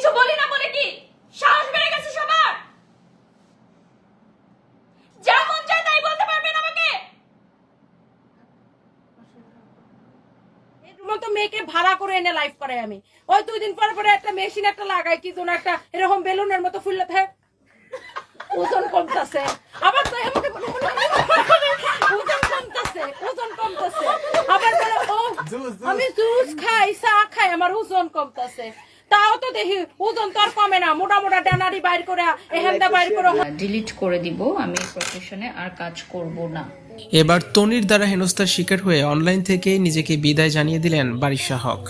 কিছু বলি না বলে কি? সাহস বেড়ে গেছে সবার? যা মন চায় তাই বলতে পারবেন আমাকে? তো মেয়েকে ভাড়া করে এনে লাইভ করে আমি। ওই দুই দিন পরে পরে একটা মেশিন একটা লাগাই কি যেন একটা এরকম বেলুনের মতো ফুললে থাকে ওজন কমতেছে। আবার তো আমাকে ওজন কমতেছে ওজন কমতেছে। আবার বলে ও আমি জুস খাই চা খাই আমার ওজন কমতেছে। তাও তো দেখি ওজন তো আর কমে না। মোটা মোটা ডানারি বাইর করে এহেন্দা বাইর করে ডিলিট করে দিব আমি প্রফেশনে আর কাজ করব না। এবার তনির দ্বারা হেনস্থার শিকার হয়ে অনলাইন থেকেই নিজেকে বিদায় জানিয়ে দিলেন বারিশা হক।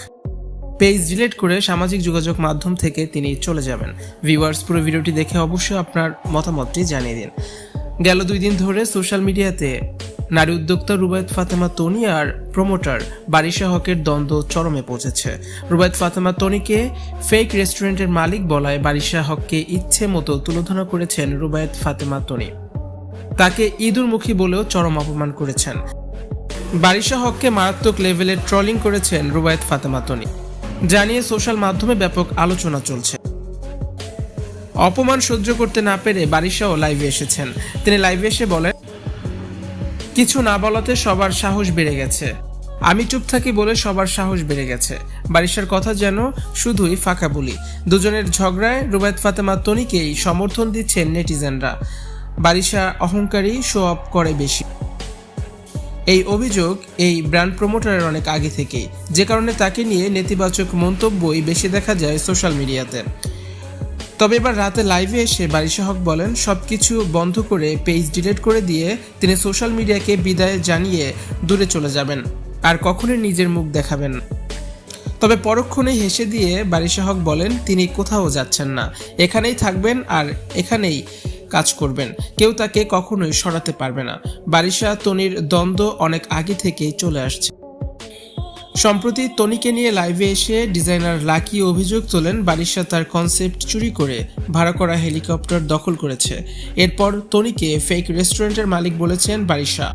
পেজ ডিলিট করে সামাজিক যোগাযোগ মাধ্যম থেকে তিনি চলে যাবেন। ভিউয়ার্স পুরো ভিডিওটি দেখে অবশ্যই আপনার মতামতটি জানিয়ে দিন। গেল দুই দিন ধরে সোশ্যাল মিডিয়াতে নারী উদ্যোক্তা রুবায়ত ফাতেমা তনি আর প্রমোটার বারিশা হকের দ্বন্দ্ব চরমে পৌঁছেছে। রুবায়ত ফাতেমা তনিকে ফেক রেস্টুরেন্টের মালিক বলায় বারিশা হককে ইচ্ছে মতো তুলোধনা করেছেন রুবায়ত ফাতেমা তনি। তাকে ইঁদুরমুখী বলেও চরম অপমান করেছেন। বারিশা হককে মারাত্মক লেভেলে ট্রলিং করেছেন রুবায়েত ফাতেমা তনি। জানিয়ে সোশ্যাল মাধ্যমে ব্যাপক আলোচনা চলছে। অপমান সহ্য করতে না পেরে বারিশাও লাইভে এসেছেন। তিনি লাইভে এসে বলেন কিছু না বলাতে সবার সাহস বেড়ে গেছে। আমি চুপ থাকি বলে সবার সাহস বেড়ে গেছে। বারিশার কথা যেন শুধুই ফাঁকা বলি। দুজনের ঝগড়ায় রুবায়ত ফাতেমা তনিকেই সমর্থন দিচ্ছেন নেটিজেনরা। বারিশা অহংকারী শো অফ করে বেশি। এই অভিযোগ এই ব্র্যান্ড প্রমোটারের অনেক আগে থেকেই। যে কারণে তাকে নিয়ে নেতিবাচক মন্তব্যই বেশি দেখা যায় সোশ্যাল মিডিয়াতে। তবে এবার রাতে লাইভে এসে বারিশা হক বলেন, সবকিছু বন্ধ করে পেজ ডিলিট করে দিয়ে তিনি সোশ্যাল মিডিয়াকে বিদায় জানিয়ে দূরে চলে যাবেন। আর কখনোই নিজের মুখ দেখাবেন। তবে পরক্ষণেই হেসে দিয়ে বারিশা হক বলেন, তিনি কোথাও যাচ্ছেন না। এখানেই থাকবেন আর এখানেই কাজ করবেন। কেউ তাকে কখনোই সরাতে পারবে না। বারিশা, তনির দ্বন্দ্ব অনেক আগে থেকেই চলে আসছে। সম্প্রতি তনিকে নিয়ে লাইভে এসে ডিজাইনার লাকি অভিযোগ তোলেন বারিশা তার কনসেপ্ট চুরি করে ভাড়া করা হেলিকপ্টার দখল করেছে। এরপর তনিকে ফেক রেস্টুরেন্টের মালিক বলেছেন বারিশা